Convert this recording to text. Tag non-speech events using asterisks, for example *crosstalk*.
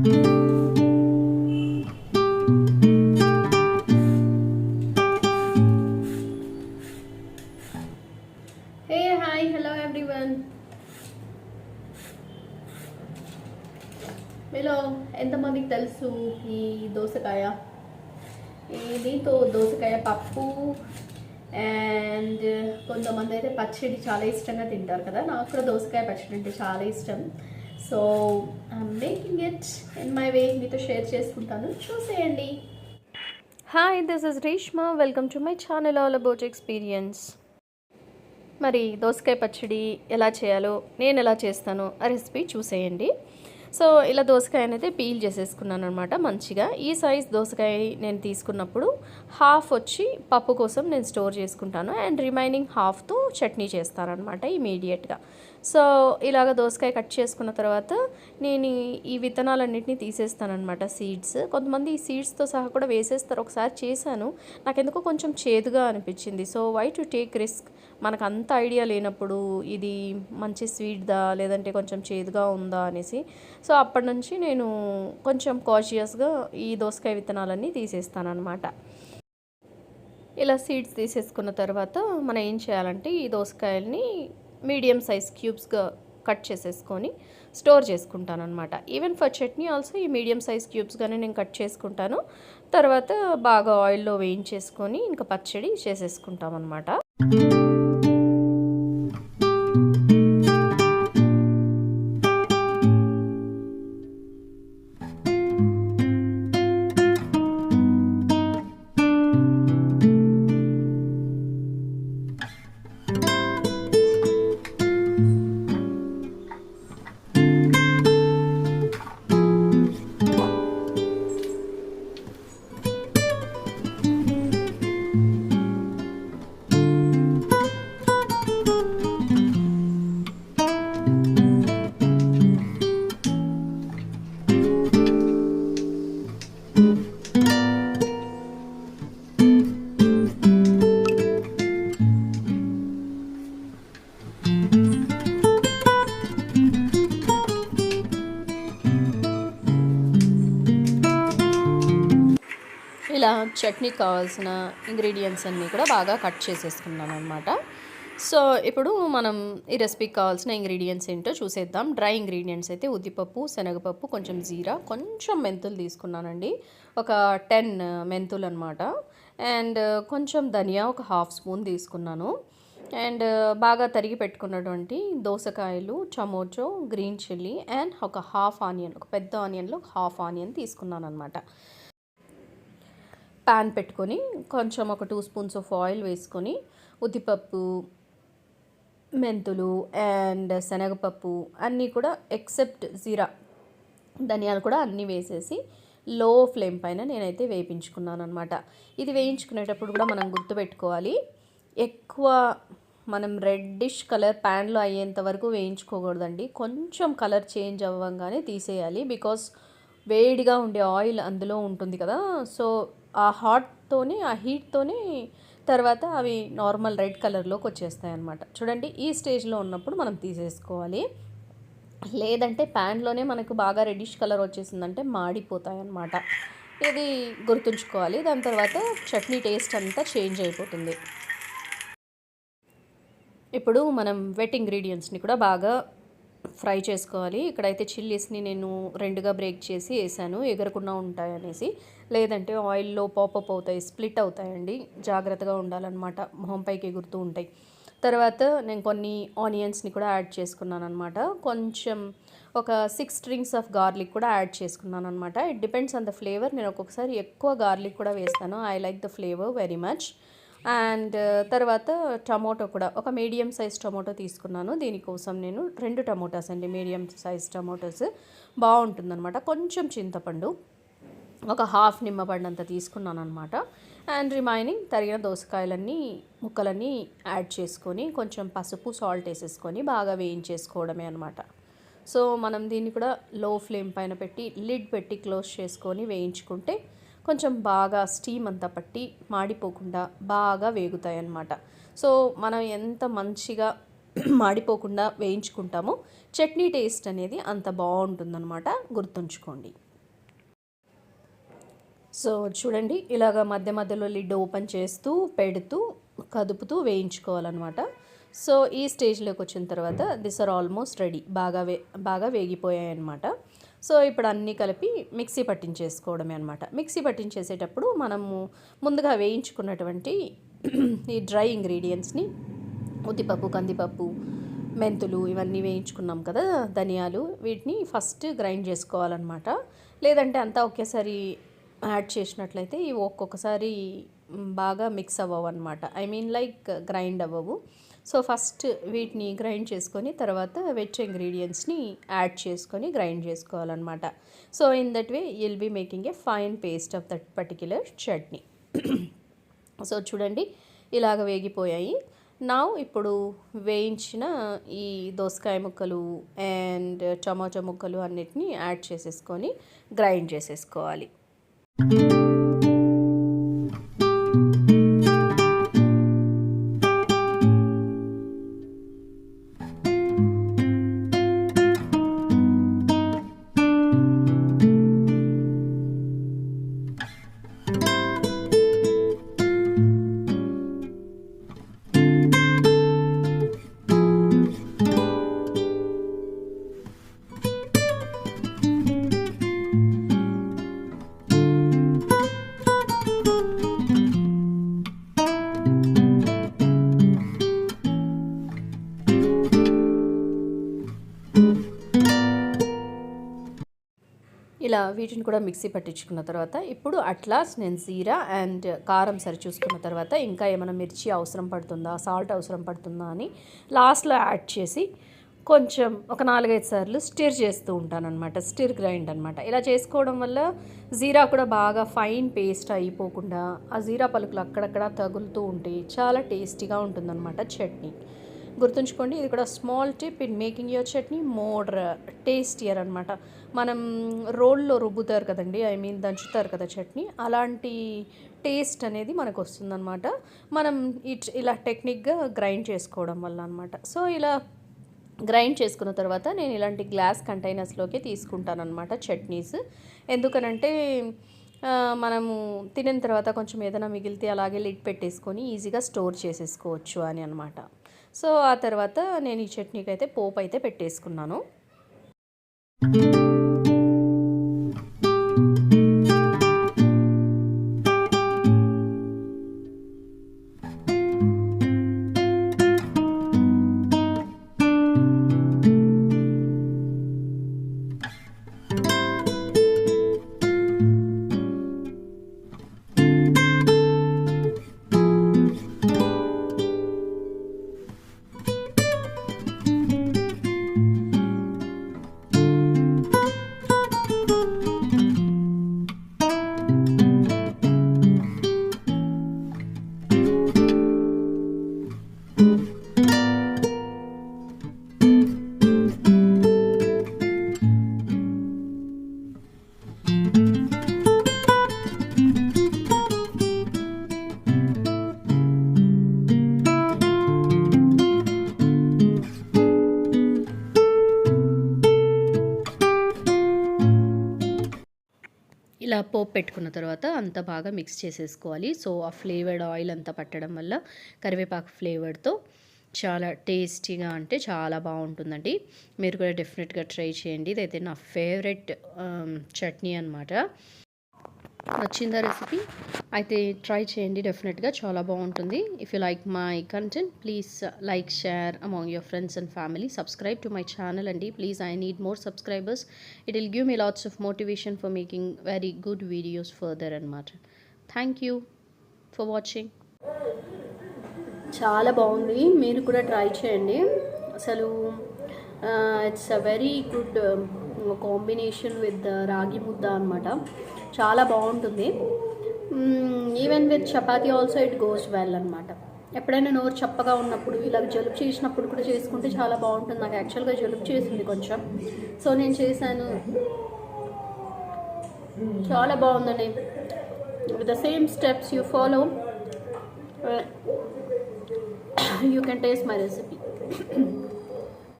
మీలో ఎంతమందికి తెలుసు ఈ దోసకాయ దీంతో దోసకాయ పప్పు అండ్ కొంతమంది అయితే పచ్చడి చాలా ఇష్టంగా తింటారు కదా నాకు కూడా దోసకాయ పచ్చడి అంటే చాలా ఇష్టం so I'm making it in my way మీతో షేర్ చేసుకుంటాను. చూసేయండి. Hi this is Reshma welcome to my channel all about experience మరి దోసకాయ పచ్చడి ఎలా చేయాలో నేను ఎలా చేస్తానో ఆ రెసిపీ చూసేయండి. సో ఇలా దోసకాయ అనేది పీల్ చేసేసుకున్నాను అనమాట మంచిగా. ఈ సైజ్ దోసకాయ నేను తీసుకున్నప్పుడు హాఫ్ వచ్చి పప్పు కోసం నేను స్టోర్ చేసుకుంటాను. అండ్ రిమైనింగ్ హాఫ్తో చట్నీ చేస్తానమాట ఇమీడియట్గా సో ఇలాగ దోసకాయ కట్ చేసుకున్న తర్వాత నేను ఈ- విత్తనాలన్నింటినీ తీసేస్తానమాట సీడ్స్ కొంతమంది ఈ సీడ్స్తో సహా కూడా వేసేస్తారు. ఒకసారి చేశాను. నాకెందుకో కొంచెం చేదుగా అనిపించింది. So why to take risk మనకు అంత ఐడియా లేనప్పుడు ఇది మంచి స్వీట్దా లేదంటే కొంచెం చేదుగా ఉందా అనేసి. సో అప్పటి నుంచి నేను కొంచెం కాషియస్గా ఈ దోసకాయ విత్తనాలన్నీ తీసేస్తానమాట ఇలా సీడ్స్ తీసేసుకున్న తర్వాత మనం ఏం చేయాలంటే ఈ దోసకాయల్ని మీడియం సైజ్ క్యూబ్స్గా కట్ చేసేసుకొని స్టోర్ చేసుకుంటాను అనమాట ఈవెన్ ఫర్ చట్నీ ఆల్సో ఈ మీడియం సైజ్ క్యూబ్స్గానే నేను కట్ చేసుకుంటాను. తర్వాత బాగా ఆయిల్లో వేయించేసుకొని ఇంకా పచ్చడి చేసేసుకుంటాం అనమాట ఇలా చట్నీకి కావాల్సిన ఇంగ్రీడియంట్స్ అన్నీ కూడా బాగా కట్ చేసేసుకున్నాను అనమాట సో ఇప్పుడు మనం ఈ రెసిపీకి కావాల్సిన ఇంగ్రీడియంట్స్ ఏంటో చూసేద్దాం. డ్రై ఇంగ్రీడియంట్స్ అయితే ఉద్దిపప్పు శనగపప్పు కొంచెం జీరా కొంచెం మెంతులు తీసుకున్నానండి. ఒక టెన్ మెంతులు అనమాట అండ్ కొంచెం ధనియా ఒక హాఫ్ స్పూన్ తీసుకున్నాను. అండ్ బాగా తరిగి పెట్టుకున్నటువంటి దోసకాయలు టమోటో గ్రీన్ చిల్లీ అండ్ ఒక హాఫ్ ఆనియన్ ఒక పెద్ద ఆనియన్లో హాఫ్ ఆనియన్ తీసుకున్నాను అనమాట ప్యాన్ పెట్టుకొని కొంచెం ఒక టూ స్పూన్స్ ఆఫ్ ఆయిల్ వేసుకొని ఉద్దిపప్పు మెంతులు అండ్ శనగపప్పు అన్నీ కూడా ఎక్సెప్ట్ జీరా ధనియాలు కూడా అన్నీ వేసేసి లో ఫ్లేమ్ పైన నేనైతే వేయించుకున్నాను అనమాట ఇది వేయించుకునేటప్పుడు కూడా మనం గుర్తుపెట్టుకోవాలి ఎక్కువ మనం రెడ్డిష్ కలర్ ప్యాన్లో అయ్యేంత వరకు వేయించుకోకూడదండి. కొంచెం కలర్ చేంజ్ అవ్వగానే తీసేయాలి బికాస్ వేడిగా ఉండే ఆయిల్ అందులో ఉంటుంది కదా సో ఆ హాట్తోనే ఆ హీట్తోనే తర్వాత అవి నార్మల్ రెడ్ కలర్లోకి వచ్చేస్తాయి అన్నమాట చూడండి ఈ స్టేజ్లో ఉన్నప్పుడు మనం తీసేసుకోవాలి. లేదంటే ప్యాన్లోనే మనకు బాగా రెడ్డిష్ కలర్ వచ్చేసిందంటే మాడిపోతాయి అన్నమాట ఇది గుర్తుంచుకోవాలి. దాని తర్వాత చట్నీ టేస్ట్ అంతా చేంజ్ అయిపోతుంది. ఇప్పుడు మనం వెట్ ఇంగ్రీడియంట్స్ని కూడా బాగా ఫ్రై చేసుకోవాలి. ఇక్కడైతే చిల్లీస్ని నేను రెండుగా బ్రేక్ చేసి వేసాను. ఎగరకుండా ఉంటాయనేసి. లేదంటే ఆయిల్లో పాపప్ అవుతాయి స్ప్లిట్ అవుతాయండి. జాగ్రత్తగా ఉండాలన్నమాట. మొహం పైకి ఎగురుతూ ఉంటాయి. తర్వాత నేను కొన్ని ఆనియన్స్ని కూడా యాడ్ చేసుకున్నాను అనమాట కొంచెం ఒక సిక్స్ స్ట్రింగ్స్ ఆఫ్ గార్లిక్ కూడా యాడ్ చేసుకున్నాను అనమాట it depends on the flavour. నేను ఒక్కొక్కసారి ఎక్కువ గార్లిక్ కూడా వేస్తాను. I like the flavour very much. And తర్వాత టమోటో కూడా. ఒక మీడియం సైజ్ టమోటో తీసుకున్నాను. దీనికోసం నేను రెండు టమోటాస్ అండి. Medium size tomatoes. బాగుంటుందన్నమాట. కొంచెం చింతపండు. ఒక హాఫ్ నిమ్మపండు అంత తీసుకున్నాను అనమాట అండ్ రిమైనింగ్ తరిగిన దోసకాయలన్నీ ముక్కలన్నీ యాడ్ చేసుకొని కొంచెం పసుపు సాల్ట్ వేసేసుకొని బాగా వేయించేసుకోవడమే అనమాట సో మనం దీన్ని కూడా లో ఫ్లేమ్ పైన పెట్టి లిడ్ పెట్టి క్లోజ్ చేసుకొని వేయించుకుంటే కొంచెం బాగా స్టీమ్ అంతా పట్టి మాడిపోకుండా బాగా వేగుతాయి అన్నమాట సో మనం ఎంత మంచిగా *clears throat* మాడిపోకుండా వేయించుకుంటామో చట్నీ టేస్ట్ అనేది అంత బాగుంటుందన్నమాట. గుర్తుంచుకోండి. సో చూడండి ఇలాగ మధ్య మధ్యలో లిడ్ ఓపెన్ చేస్తూ పెడుతూ కదుపుతూ వేయించుకోవాలన్నమాట. సో ఈ స్టేజ్లోకి వచ్చిన తర్వాత దిస్ ఆర్ ఆల్మోస్ట్ రెడీ. బాగా వే బాగా వేగిపోయాయి అనమాట సో ఇప్పుడు అన్నీ కలిపి మిక్సీ పట్టించేసుకోవడమే అనమాట మిక్సీ పట్టించేసేటప్పుడు మనము ముందుగా వేయించుకున్నటువంటి ఈ డ్రై ఇంగ్రీడియంట్స్ని ఉద్దిపప్పు కందిపప్పు మెంతులు ఇవన్నీ వేయించుకున్నాం కదా ధనియాలు వీటిని ఫస్ట్ గ్రైండ్ చేసుకోవాలన్నమాట. లేదంటే అంతా ఒకేసారి యాడ్ చేసినట్లయితే ఇవి ఒక్కొక్కసారి బాగా మిక్స్ అవ్వవు అనమాట ఐ మీన్ లైక్ గ్రైండ్ అవ్వవు. సో ఫస్ట్ వీటిని గ్రైండ్ చేసుకొని తర్వాత వెజ్ ఇంగ్రీడియంట్స్ని యాడ్ చేసుకొని గ్రైండ్ చేసుకోవాలన్నమాట. So in that way will be making a fine paste of that particular chutney so చూడండి ఇలాగ వేగిపోయాయి. నా ఇప్పుడు వేయించిన ఈ దోసకాయ ముక్కలు అండ్ టమాటో ముక్కలు అన్నిటిని యాడ్ చేసేసుకొని గ్రైండ్ చేసేసుకోవాలి. వీటిని కూడా మిక్సీ పట్టించుకున్న తర్వాత ఇప్పుడు అట్లాస్ నేను జీరా అండ్ కారం సరి చూసుకున్న తర్వాత ఇంకా ఏమైనా మిర్చి అవసరం పడుతుందా సాల్ట్ అవసరం పడుతుందా అని లాస్ట్లో యాడ్ చేసి కొంచెం ఒక నాలుగైదు సార్లు స్టిర్ చేస్తూ ఉంటాననమాట స్టిర్ గ్రైండ్ అనమాట ఇలా చేసుకోవడం వల్ల జీరా కూడా బాగా ఫైన్ పేస్ట్ అయిపోకుండా ఆ జీరా పలుకులు అక్కడక్కడ తగులుతూ ఉంటే చాలా టేస్టీగా ఉంటుందన్నమాట చట్నీ. గుర్తుంచుకోండి ఇది కూడా small tip in making your chutney more tastier అనమాట మనం రోల్లో రుబ్బుతారు కదండి ఐ మీన్ దంచుతారు కదా చట్నీ అలాంటి టేస్ట్ అనేది మనకు వస్తుందన్నమాట. మనం ఇట్ ఇలా టెక్నిక్గా గ్రైండ్ చేసుకోవడం వల్ల అనమాట సో ఇలా గ్రైండ్ చేసుకున్న తర్వాత నేను ఇలాంటి గ్లాస్ కంటైనర్స్లోకి తీసుకుంటాను అనమాట చట్నీస్. ఎందుకనంటే మనము తినిన తర్వాత కొంచెం ఏదైనా మిగిలితే అలాగే లిడ్ పెట్టేసుకొని ఈజీగా స్టోర్ చేసేసుకోవచ్చు అని అనమాట సో ఆ తర్వాత నేను ఈ చట్నీకి అయితే పోపు అయితే పెట్టేసుకున్నాను. ఇలా పోపు పెట్టుకున్న తర్వాత అంత బాగా మిక్స్ చేసేసుకోవాలి. సో ఆ ఫ్లేవర్డ్ ఆయిల్ అంతా పట్టడం వల్ల కరివేపాకు ఫ్లేవర్తో చాలా టేస్టీగా అంటే చాలా బాగుంటుందండి. మీరు కూడా డెఫినెట్గా ట్రై చేయండి. ఇదైతే నా ఫేవరెట్ చట్నీ అనమాట నచ్చిందా రెసిపీ? అయితే ట్రై చేయండి డెఫినెట్గా చాలా బాగుంటుంది. If you like my content please like share among your friends and family subscribe to my channel అండి. Please I need more subscribers it will give me lots of motivation for making very good videos further అనమాట thank you for watching చాలా బాగుంది. మీరు కూడా try చేయండి. అసలు it's a very good combination with ragi mudda అనమాట చాలా బాగుంటుంది. Even with chapati also it goes well అనమాట ఎప్పుడైనా నోరు చప్పగా ఉన్నప్పుడు ఇలా జలుబు చేసినప్పుడు కూడా చేసుకుంటే చాలా బాగుంటుంది. నాకు యాక్చువల్గా జలుబు చేసింది కొంచెం. సో నేను చేశాను. చాలా బాగుందండి. With the same steps you follow you can taste my recipe